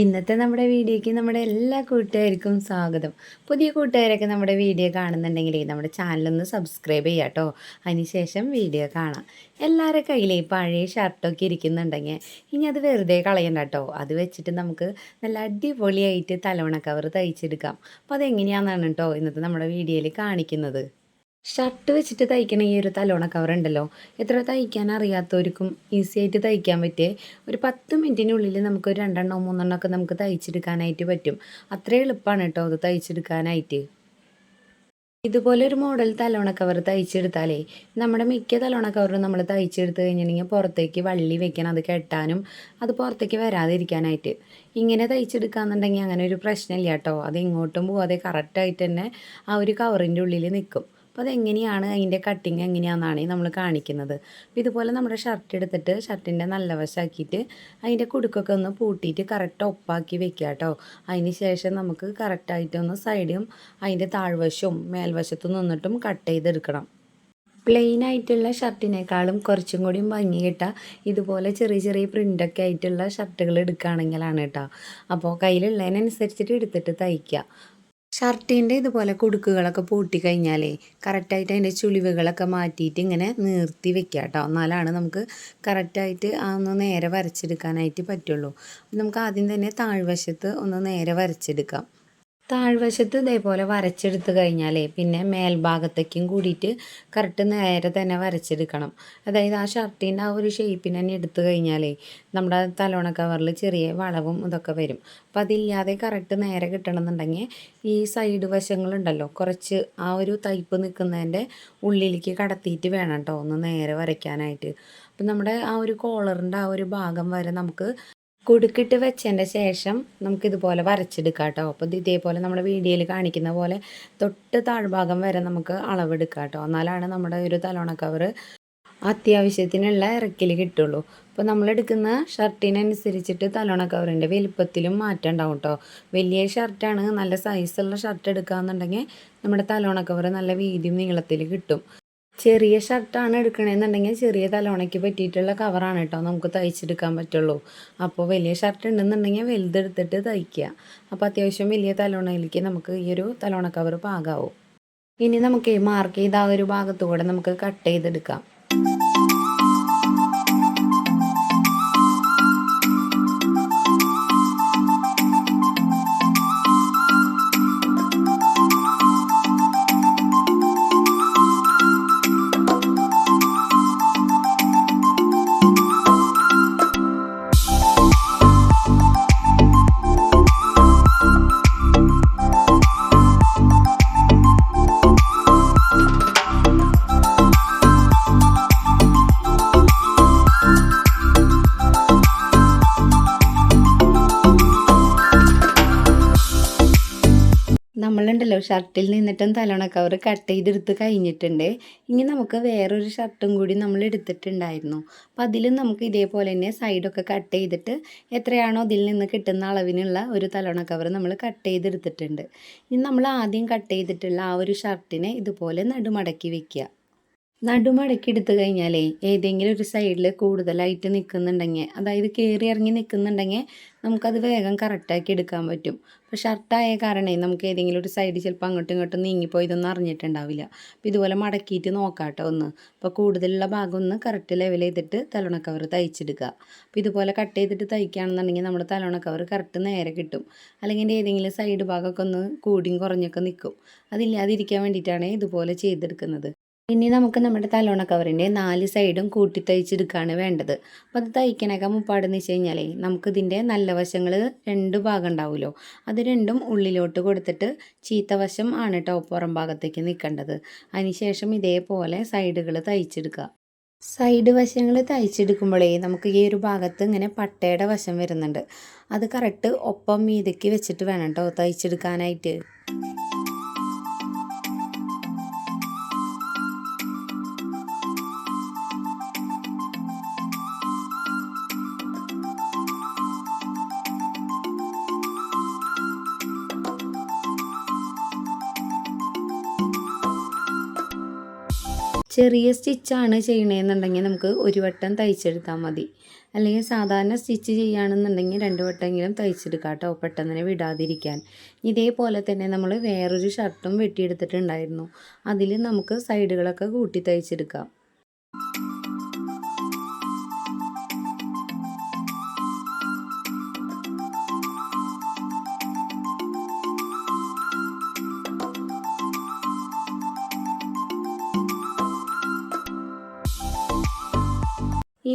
ഇന്നത്തെ നമ്മുടെ വീഡിയോയ്ക്ക് നമ്മുടെ എല്ലാ കൂട്ടുകാർക്കും സ്വാഗതം. പുതിയ കൂട്ടുകാരൊക്കെ നമ്മുടെ വീഡിയോ കാണുന്നുണ്ടെങ്കിൽ നമ്മുടെ ചാനലൊന്ന് സബ്സ്ക്രൈബ് ചെയ്യാം കേട്ടോ അതിനുശേഷം വീഡിയോ കാണാം. എല്ലാവരുടെ കയ്യിലേ പഴയ ഷർട്ടൊക്കെ ഇരിക്കുന്നുണ്ടെങ്കിൽ ഇനി അത് വെറുതെ കളയണ്ട കേട്ടോ അത് വെച്ചിട്ട് നമുക്ക് നല്ല അടിപൊളിയായിട്ട് തലവണ കവർ തയ്ച്ചെടുക്കാം. അപ്പോൾ അതെങ്ങനെയാണെന്നാണ് കേട്ടോ ഇന്നത്തെ നമ്മുടെ വീഡിയോയിൽ കാണിക്കുന്നത്. ഷർട്ട് വെച്ചിട്ട് തയ്ക്കണ ഈ ഒരു തലോണ കവർ ഉണ്ടല്ലോ. എത്ര തയ്ക്കാൻ അറിയാത്തവർക്കും ഈസി ആയിട്ട് തയ്ക്കാൻ പറ്റിയ ഒരു പത്ത് മിനിറ്റിനുള്ളിൽ നമുക്ക് രണ്ടെണ്ണോ മൂന്നെണ്ണോ ഒക്കെ നമുക്ക് തയ്ച്ചെടുക്കാനായിട്ട് പറ്റും. അത്ര എളുപ്പമാണ് കേട്ടോ അത് തയ്ച്ചെടുക്കാനായിട്ട്. ഇതുപോലെ ഒരു മോഡൽ തലോണ കവർ തയ്ച്ചെടുത്താലേ നമ്മുടെ മിക്ക തലോണ കവറും നമ്മൾ തയ്ച്ചെടുത്ത് കഴിഞ്ഞിട്ടുണ്ടെങ്കിൽ പുറത്തേക്ക് വള്ളി വെക്കണം അത് കെട്ടാനും അത് പുറത്തേക്ക് വരാതിരിക്കാനായിട്ട്. ഇങ്ങനെ തയ്ച്ചെടുക്കാന്നുണ്ടെങ്കിൽ അങ്ങനെ ഒരു പ്രശ്നമില്ല കേട്ടോ. അത് ഇങ്ങോട്ടും പോവാതെ കറക്റ്റായിട്ട് തന്നെ ആ ഒരു കവറിന്റെ ഉള്ളിൽ നിൽക്കും. അപ്പോൾ അതെങ്ങനെയാണ്? അതിന്റെ കട്ടിങ് എങ്ങനെയാണെന്നാണ് നമ്മൾ കാണിക്കുന്നത്. അപ്പോൾ ഇതുപോലെ നമ്മുടെ ഷർട്ട് എടുത്തിട്ട് ഷർട്ടിന്റെ നല്ല വശമാക്കിയിട്ട് അതിന്റെ കുടുക്കൊക്കെ ഒന്ന് പൂട്ടിയിട്ട് കറക്റ്റ് ഒപ്പാക്കി വെക്കുക കേട്ടോ അതിന് ശേഷം നമുക്ക് കറക്റ്റായിട്ട് ഒന്ന് സൈഡും അതിന്റെ താഴ്വശവും മേൽവശത്തു നിന്നിട്ടും കട്ട് ചെയ്തെടുക്കണം. പ്ലെയിൻ ആയിട്ടുള്ള ഷർട്ടിനേക്കാളും കുറച്ചും കൂടിയും ഭംഗി കിട്ടുക ഇതുപോലെ ചെറിയ ചെറിയ പ്രിന്റൊക്കെ ആയിട്ടുള്ള ഷർട്ടുകൾ എടുക്കുകയാണെങ്കിലാണ് കേട്ടോ അപ്പോൾ കയ്യിലുള്ളതിനനുസരിച്ചിട്ട് എടുത്തിട്ട് തയ്ക്കുക ഷർട്ടിന്റെ ഇതുപോലെ കുടുക്കുകളൊക്കെ പൂട്ടി കഴിഞ്ഞാലേ കറക്റ്റായിട്ട് അതിന്റെ ചുളിവുകളൊക്കെ മാറ്റിയിട്ട് ഇങ്ങനെ നിർത്തി വെക്കുക കേട്ടോ. എന്നാലാണ് നമുക്ക് കറക്റ്റായിട്ട് ഒന്ന് നേരെ വരച്ചെടുക്കാനായിട്ട് പറ്റുള്ളൂ. നമുക്ക് ആദ്യം തന്നെ താഴ്വശത്ത് ഒന്ന് നേരെ വരച്ചെടുക്കാം. താഴ്വശത്ത് ഇതേപോലെ വരച്ചെടുത്ത് കഴിഞ്ഞാലേ പിന്നെ മേൽഭാഗത്തേക്കും കൂടിയിട്ട് കറക്റ്റ് നേരെ തന്നെ വരച്ചെടുക്കണം. അതായത് ആ ഷർട്ടിന്റെ ആ ഒരു ഷേപ്പിന് തന്നെ എടുത്തു കഴിഞ്ഞാലേ നമ്മുടെ തലോണ കവറിൽ ചെറിയ വളവും ഇതൊക്കെ വരും. അപ്പം അതില്ലാതെ കറക്റ്റ് നേരെ കിട്ടണമെന്നുണ്ടെങ്കിൽ ഈ സൈഡ് വശങ്ങളുണ്ടല്ലോ കുറച്ച് ആ ഒരു തയ്പ്പ് നിൽക്കുന്നതിന്റെ ഉള്ളിലേക്ക് കടത്തിയിട്ട് വേണം കേട്ടോ ഒന്ന് നേരെ വരയ്ക്കാനായിട്ട്. അപ്പം നമ്മുടെ ആ ഒരു കോളറിന്റെ ആ ഒരു ഭാഗം വരെ നമുക്ക് കുടുക്കിട്ട് വെച്ചതിന്റെ ശേഷം നമുക്കിതുപോലെ വരച്ചെടുക്കാം കേട്ടോ. അപ്പോൾ ഇതേപോലെ നമ്മുടെ വീഡിയോയിൽ കാണിക്കുന്ന പോലെ തൊട്ട് താഴ്ഭാഗം വരെ നമുക്ക് അളവെടുക്കാം കേട്ടോ. എന്നാലാണ് നമ്മുടെ ഒരു തലോണ കവറ് അത്യാവശ്യത്തിനുള്ള ഇറക്കിൽ കിട്ടുള്ളൂ. അപ്പോൾ നമ്മളെടുക്കുന്ന ഷർട്ടിനനുസരിച്ചിട്ട് തലോണ കവറിന്റെ വലിപ്പത്തിലും മാറ്റം ഉണ്ടാവും കേട്ടോ. വലിയ ഷർട്ടാണ് നല്ല സൈസുള്ള ഷർട്ട് എടുക്കുകയെന്നുണ്ടെങ്കിൽ നമ്മുടെ തലോണ കവർ നല്ല വീതിയും നീളത്തിൽ കിട്ടും. ചെറിയ ഷർട്ടാണ് എടുക്കണമെന്നുണ്ടെങ്കിൽ ചെറിയ തലോണയ്ക്ക് പറ്റിയിട്ടുള്ള കവറാണ് കേട്ടോ നമുക്ക് തയ്ച്ചെടുക്കാൻ പറ്റുള്ളൂ. അപ്പോൾ വലിയ ഷർട്ട് ഉണ്ടെന്നുണ്ടെങ്കിൽ വലുതെടുത്തിട്ട് തയ്ക്കുക. അപ്പോൾ അത്യാവശ്യം വലിയ തലോണയിലേക്ക് നമുക്ക് ഈ ഒരു തലോണ കവർ പാകാവും. ഇനി നമുക്ക് മാർക്ക് ചെയ്ത ആ ഒരു ഭാഗത്തുകൂടെ നമുക്ക് കട്ട് ചെയ്തെടുക്കാം. നമ്മളുണ്ടല്ലോ ഷർട്ടിൽ നിന്നിട്ടും തലോണ കവർ കട്ട് ചെയ്തെടുത്ത് കഴിഞ്ഞിട്ടുണ്ട്. ഇനി നമുക്ക് വേറൊരു ഷർട്ടും കൂടി നമ്മൾ എടുത്തിട്ടുണ്ടായിരുന്നു. അപ്പം അതിലും നമുക്ക് ഇതേപോലെ തന്നെ സൈഡൊക്കെ കട്ട് ചെയ്തിട്ട് എത്രയാണോ അതിൽ നിന്ന് കിട്ടുന്ന അളവിനുള്ള ഒരു തലോണ കവർ നമ്മൾ കട്ട് ചെയ്തെടുത്തിട്ടുണ്ട്. ഇനി നമ്മൾ ആദ്യം കട്ട് ചെയ്തിട്ടുള്ള ആ ഒരു ഷർട്ടിനെ ഇതുപോലെ നടുമടക്കി വെക്കുക. നടുമടക്കി എടുത്തു കഴിഞ്ഞാലേ ഏതെങ്കിലും ഒരു സൈഡിൽ കൂടുതലായിട്ട് നിൽക്കുന്നുണ്ടെങ്കിൽ അതായത് കയറി ഇറങ്ങി നിൽക്കുന്നുണ്ടെങ്കിൽ നമുക്കത് വേഗം കറക്റ്റാക്കി എടുക്കാൻ പറ്റും. അപ്പോൾ ഷർട്ടായ കാരണേ നമുക്ക് ഏതെങ്കിലും ഒരു സൈഡ് ചിലപ്പോൾ അങ്ങോട്ടും ഇങ്ങോട്ടും നീങ്ങിപ്പോയി ഇതൊന്നും അറിഞ്ഞിട്ടുണ്ടാവില്ല. അപ്പോൾ ഇതുപോലെ മടക്കിയിട്ട് നോക്കാട്ടോ കേട്ടോ ഒന്ന്. അപ്പോൾ കൂടുതലുള്ള ഭാഗം ഒന്ന് കറക്റ്റ് ലെവൽ ചെയ്തിട്ട് തലോണ കവർ തയ്ച്ചെടുക്കുക അപ്പോൾ ഇതുപോലെ കട്ട് ചെയ്തിട്ട് തയ്ക്കുകയാണെന്നുണ്ടെങ്കിൽ നമ്മുടെ തലോണ കവർ കറക്റ്റ് നേരെ കിട്ടും. അല്ലെങ്കിൽ ഏതെങ്കിലും സൈഡ് ഭാഗമൊക്കെ ഒന്ന് കൂടിയും കുറഞ്ഞൊക്കെ നിൽക്കും അതില്ലാതിരിക്കാൻ വേണ്ടിയിട്ടാണ് ഇതുപോലെ ചെയ്തെടുക്കുന്നത്. ഇനി നമുക്ക് നമ്മുടെ തലോണ കവറിന്റെ നാല് സൈഡും കൂട്ടി തയ്ച്ചെടുക്കുകയാണ് വേണ്ടത്. അപ്പോൾ അത് തയ്ക്കണൊക്കെ മുപ്പാടെന്ന് വെച്ച് കഴിഞ്ഞാലേ നമുക്കിതിന്റെ നല്ല വശങ്ങൾ രണ്ട് ഭാഗം ഉണ്ടാവുമല്ലോ. അത് രണ്ടും ഉള്ളിലോട്ട് കൊടുത്തിട്ട് ചീത്ത വശം ആണ് കേട്ടോ പുറം ഭാഗത്തേക്ക് നിൽക്കേണ്ടത്. അതിനുശേഷം ഇതേപോലെ സൈഡുകൾ തയ്ച്ചെടുക്കുക. സൈഡ് വശങ്ങൾ തയ്ച്ചെടുക്കുമ്പോഴേ നമുക്ക് ഈ ഒരു ഭാഗത്ത് ഇങ്ങനെ പട്ടയുടെ വശം വരുന്നുണ്ട്. അത് കറക്റ്റ് ഒപ്പം മീതയ്ക്ക് വെച്ചിട്ട് വേണം കേട്ടോ തയ്ച്ചെടുക്കാനായിട്ട്. ചെറിയ സ്റ്റിച്ചാണ് ചെയ്യണമെന്നുണ്ടെങ്കിൽ നമുക്ക് ഒരു വട്ടം തയ്ച്ചെടുത്താൽ മതി. അല്ലെങ്കിൽ സാധാരണ സ്റ്റിച്ച് ചെയ്യുകയാണെന്നുണ്ടെങ്കിൽ രണ്ട് വട്ടമെങ്കിലും തയ്ച്ചെടുക്കാം കേട്ടോ പെട്ടെന്ന് വിടാതിരിക്കാൻ. ഇതേപോലെ തന്നെ നമ്മൾ വേറൊരു ഷർട്ടും വെട്ടിയെടുത്തിട്ടുണ്ടായിരുന്നു. അതിൽ നമുക്ക് സൈഡുകളൊക്കെ കൂട്ടി തയ്ച്ചെടുക്കാം.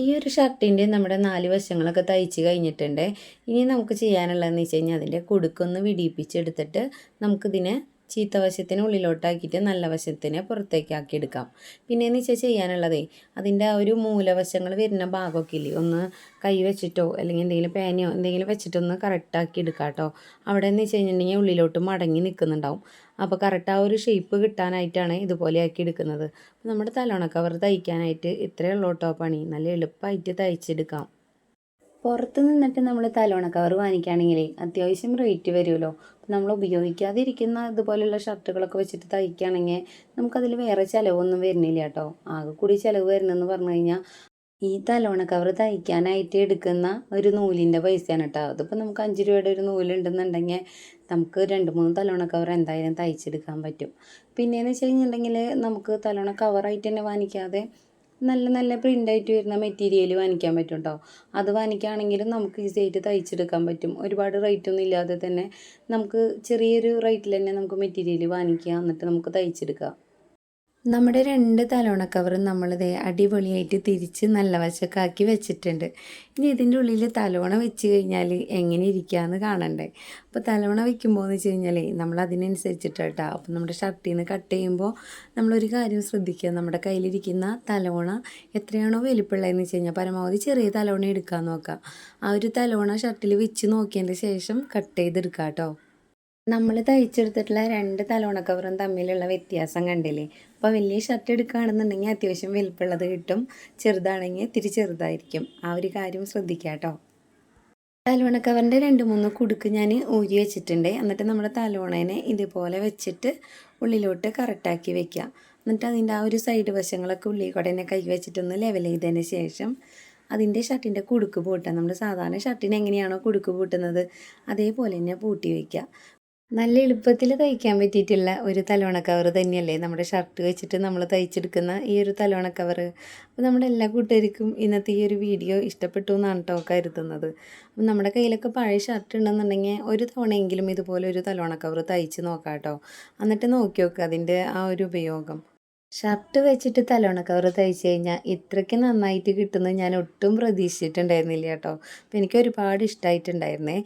ഈ ഒരു ഷർട്ടിന്റെ നമ്മുടെ നാല് വശങ്ങളൊക്കെ തയ്ച്ച് കഴിഞ്ഞിട്ടുണ്ട്. ഇനി നമുക്ക് ചെയ്യാനുള്ളതെന്ന് വെച്ച് കഴിഞ്ഞാൽ അതിന്റെ കുടുക്കൊന്ന് വിടിയിപ്പിച്ചെടുത്തിട്ട് നമുക്കിതിനെ ചീത്ത വശത്തിന് ഉള്ളിലോട്ടാക്കിയിട്ട് നല്ല വശത്തിന് പുറത്തേക്കാക്കി എടുക്കാം പിന്നെ എന്ന് വെച്ചാൽ ചെയ്യാനുള്ളതേ അതിന്റെ ആ ഒരു മൂലവശങ്ങൾ വരുന്ന ഭാഗമൊക്കെ ഇല്ലേ ഒന്ന് കൈ വെച്ചിട്ടോ അല്ലെങ്കിൽ എന്തെങ്കിലും പേനയോ എന്തെങ്കിലും വെച്ചിട്ടൊന്ന് കറക്റ്റാക്കി എടുക്കാം കേട്ടോ അവിടെ എന്ന് വെച്ച് കഴിഞ്ഞിട്ടുണ്ടെങ്കിൽ ഉള്ളിലോട്ട് മടങ്ങി നിൽക്കുന്നുണ്ടാവും. അപ്പോൾ കറക്റ്റ് ആ ഒരു ഷേപ്പ് കിട്ടാനായിട്ടാണ് ഇതുപോലെ ആക്കി എടുക്കുന്നത് നമ്മുടെ തലോണ കവർ തയ്ക്കാനായിട്ട് ഇത്രയേ ഉള്ളൂ കേട്ടോ പണി. നല്ല എളുപ്പമായിട്ട് തയ്ച്ചെടുക്കാം. പുറത്ത് നിന്നിട്ട് നമ്മൾ തലോണ കവർ വാങ്ങിക്കുകയാണെങ്കിൽ അത്യാവശ്യം റേറ്റ് വരുമല്ലോ. നമ്മൾ ഉപയോഗിക്കാതിരിക്കുന്ന ഇതുപോലെയുള്ള ഷർട്ടുകളൊക്കെ വെച്ചിട്ട് തയ്ക്കുകയാണെങ്കിൽ നമുക്കതിൽ വേറെ ചിലവൊന്നും വരുന്നില്ല കേട്ടോ. ആകെ കൂടി ചിലവ് വരുന്നതെന്ന് പറഞ്ഞു കഴിഞ്ഞാൽ ഈ തലോണ കവർ തയ്ക്കാനായിട്ട് എടുക്കുന്ന ഒരു നൂലിന്റെ പൈസയാണ് കേട്ടോ. അതിപ്പോൾ നമുക്ക് അഞ്ച് രൂപയുടെ ഒരു നൂലുണ്ടെന്നുണ്ടെങ്കിൽ നമുക്ക് രണ്ട് മൂന്ന് തലോണ കവർ എന്തായാലും തയ്ച്ചെടുക്കാൻ പറ്റും. പിന്നെയെന്ന് വെച്ച് കഴിഞ്ഞിട്ടുണ്ടെങ്കിൽ നമുക്ക് തലോണ കവറായിട്ട് തന്നെ വാങ്ങിക്കാതെ നല്ല നല്ല പ്രിന്റായിട്ട് വരുന്ന മെറ്റീരിയൽ വാങ്ങിക്കാൻ പറ്റും കേട്ടോ അത് വാങ്ങിക്കുകയാണെങ്കിലും നമുക്ക് ഈസി ആയിട്ട് തയ്ച്ചെടുക്കാൻ പറ്റും. ഒരുപാട് റേറ്റൊന്നും ഇല്ലാതെ തന്നെ നമുക്ക് ചെറിയൊരു റേറ്റിൽ തന്നെ നമുക്ക് മെറ്റീരിയൽ വാങ്ങിക്കുക എന്നിട്ട് നമുക്ക് തയ്ച്ചെടുക്കാം. നമ്മുടെ രണ്ട് തലോണ കവറും നമ്മളിത് അടിപൊളിയായിട്ട് തിരിച്ച് നല്ല വശക്കാക്കി വെച്ചിട്ടുണ്ട്. ഇനി ഇതിന്റെ ഉള്ളിൽ തലോണ വെച്ച് കഴിഞ്ഞാൽ എങ്ങനെ ഇരിക്കുകയെന്ന് കാണണ്ടേ. അപ്പോൾ തലോണ വെക്കുമ്പോൾ എന്ന് വെച്ച് കഴിഞ്ഞാൽ നമ്മൾ അതിനനുസരിച്ചിട്ട് കേട്ടോ അപ്പോൾ നമ്മുടെ ഷർട്ടിൽ നിന്ന് കട്ട് ചെയ്യുമ്പോൾ നമ്മളൊരു കാര്യം ശ്രദ്ധിക്കുക. നമ്മുടെ കയ്യിലിരിക്കുന്ന തലോണ എത്രയാണോ വലിപ്പമുള്ളതെന്ന് വെച്ച് കഴിഞ്ഞാൽ പരമാവധി ചെറിയ തലോണ എടുക്കാൻ നോക്കുക. ആ ഒരു തലോണ ഷർട്ടിൽ വെച്ച് നോക്കിയതിന്റെ ശേഷം കട്ട് ചെയ്തെടുക്കാം കേട്ടോ നമ്മൾ തയ്ച്ചെടുത്തിട്ടുള്ള രണ്ട് തലോണ കവറും തമ്മിലുള്ള വ്യത്യാസം കണ്ടില്ലേ? അപ്പോൾ വലിയ ഷർട്ട് എടുക്കുകയാണെന്നുണ്ടെങ്കിൽ അത്യാവശ്യം വലുപ്പുള്ളത് കിട്ടും. ചെറുതാണെങ്കിൽ ഇത്തിരി ചെറുതായിരിക്കും. ആ ഒരു കാര്യം ശ്രദ്ധിക്കുക കേട്ടോ തലോണ കവറിന്റെ രണ്ട് മൂന്ന് കുടുക്ക് ഞാൻ ഊരി വെച്ചിട്ടുണ്ട്. എന്നിട്ട് നമ്മുടെ തലോണേനെ ഇതുപോലെ വെച്ചിട്ട് ഉള്ളിലോട്ട് കറക്റ്റാക്കി വെക്കുക. എന്നിട്ട് അതിന്റെ ആ ഒരു സൈഡ് വശങ്ങളൊക്കെ ഉള്ളിൽ കൂടെ തന്നെ കൈ വെച്ചിട്ടൊന്ന് ലെവൽ ചെയ്തതിന് ശേഷം അതിന്റെ ഷർട്ടിന്റെ കുടുക്ക് പൂട്ടുക. നമ്മൾ സാധാരണ ഷർട്ടിന് എങ്ങനെയാണോ കുടുക്ക് പൂട്ടുന്നത്? അതേപോലെ തന്നെ പൂട്ടി വയ്ക്കുക നല്ല എളുപ്പത്തിൽ തയ്ക്കാൻ പറ്റിയിട്ടുള്ള ഒരു തലോണ കവർ തന്നെയല്ലേ? നമ്മുടെ ഷർട്ട് വെച്ചിട്ട് നമ്മൾ തയ്ച്ചെടുക്കുന്ന ഈ ഒരു തലോണ കവർ അപ്പോൾ നമ്മുടെ എല്ലാ കൂട്ടുകാർക്കും ഇന്നത്തെ ഈ ഒരു വീഡിയോ ഇഷ്ടപ്പെട്ടു എന്നാണ് കേട്ടോ കരുതുന്നത്. അപ്പം നമ്മുടെ കയ്യിലൊക്കെ പഴയ ഷർട്ട് ഉണ്ടെന്നുണ്ടെങ്കിൽ ഒരു തവണയെങ്കിലും ഇതുപോലെ ഒരു തലോണ കവർ തയ്ച്ച് നോക്കാം കേട്ടോ എന്നിട്ട് നോക്കി നോക്കുക അതിന്റെ ആ ഒരു ഉപയോഗം. ഷർട്ട് വെച്ചിട്ട് തലോണ കവർ തയ്ച്ചു കഴിഞ്ഞാൽ ഇത്രയ്ക്ക് നന്നായിട്ട് കിട്ടുന്നത് ഞാൻ ഒട്ടും പ്രതീക്ഷിച്ചിട്ടുണ്ടായിരുന്നില്ല കേട്ടോ അപ്പോൾ എനിക്ക് ഒരുപാട് ഇഷ്ടമായിട്ടുണ്ടായിരുന്നേ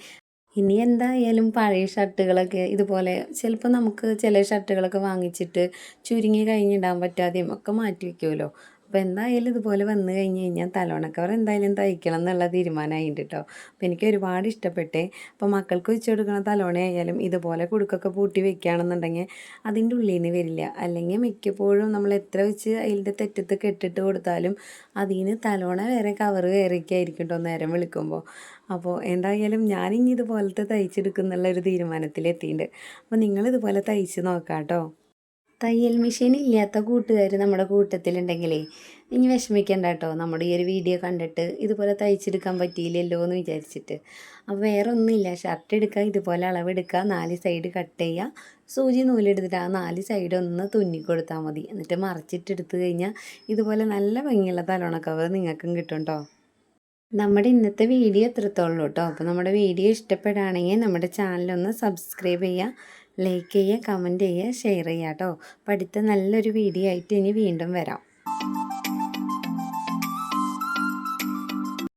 ഇനി എന്തായാലും പഴയ ഷർട്ടുകളൊക്കെ ഇതുപോലെ ചിലപ്പോൾ നമുക്ക് ചില ഷർട്ടുകളൊക്കെ വാങ്ങിച്ചിട്ട് ചുരുങ്ങി കഴിഞ്ഞിടാൻ പറ്റാതെയും ഒക്കെ മാറ്റി വയ്ക്കുമല്ലോ അപ്പോൾ എന്തായാലും ഇതുപോലെ വന്നു കഴിഞ്ഞ് കഴിഞ്ഞാൽ തലോണക്കവർ എന്തായാലും തയ്ക്കണം എന്നുള്ള തീരുമാനമായിട്ട് കേട്ടോ അപ്പോൾ എനിക്ക് ഒരുപാട് ഇഷ്ടപ്പെട്ടേ. അപ്പോൾ മക്കൾക്ക് വെച്ച് കൊടുക്കുന്ന തലോണയായാലും ഇതുപോലെ കുടുക്കൊക്കെ പൂട്ടി വെക്കുകയാണെന്നുണ്ടെങ്കിൽ അതിന്റെ ഉള്ളിൽ നിന്ന് വരില്ല. അല്ലെങ്കിൽ മിക്കപ്പോഴും നമ്മൾ എത്ര വെച്ച് അതിന്റെ തെറ്റത്ത് കെട്ടിട്ട് കൊടുത്താലും അതിന് തലോണ വേറെ കവർ വേറെയൊക്കെ ആയിരിക്കും കേട്ടോ നേരം വിളിക്കുമ്പോൾ. അപ്പോൾ എന്തായാലും ഞാനിനി ഇതുപോലത്തെ തയ്ച്ചെടുക്കുന്നുള്ള ഒരു തീരുമാനത്തിലെത്തിയിട്ടുണ്ട്. അപ്പോൾ നിങ്ങളിതുപോലെ തയ്ച്ച് നോക്കാം കേട്ടോ തയ്യൽ മെഷീൻ ഇല്ലാത്ത കൂട്ടുകാർ നമ്മുടെ കൂട്ടത്തിലുണ്ടെങ്കിലേ ഇനി വിഷമിക്കണ്ട കേട്ടോ നമ്മുടെ ഈ ഒരു വീഡിയോ കണ്ടിട്ട് ഇതുപോലെ തയ്ച്ചെടുക്കാൻ പറ്റിയില്ലല്ലോ എന്ന് വിചാരിച്ചിട്ട്. അപ്പോൾ വേറെ ഒന്നുമില്ല ഷർട്ട് എടുക്കുക ഇതുപോലെ അളവെടുക്കുക നാല് സൈഡ് കട്ട് ചെയ്യുക. സൂചി നൂലെടുത്തിട്ട് ആ നാല് സൈഡ് ഒന്ന് തുന്നി കൊടുത്താൽ മതി. എന്നിട്ട് മറിച്ചിട്ടെടുത്ത് കഴിഞ്ഞാൽ ഇതുപോലെ നല്ല ഭംഗിയുള്ള തലോണ കവർ നിങ്ങൾക്കും കിട്ടും കേട്ടോ നമ്മുടെ ഇന്നത്തെ വീഡിയോ എത്രത്തോളം കേട്ടോ അപ്പോൾ നമ്മുടെ വീഡിയോ ഇഷ്ടപ്പെടുകയാണെങ്കിൽ നമ്മുടെ ചാനലൊന്ന് സബ്സ്ക്രൈബ് ചെയ്യുക. ലൈക്ക് ചെയ്യുക കമന്റ് ചെയ്യുക ഷെയർ ചെയ്യുക കേട്ടോ അപ്പോൾ അടുത്ത നല്ലൊരു വീഡിയോ ആയിട്ട് ഇനി വീണ്ടും വരാം.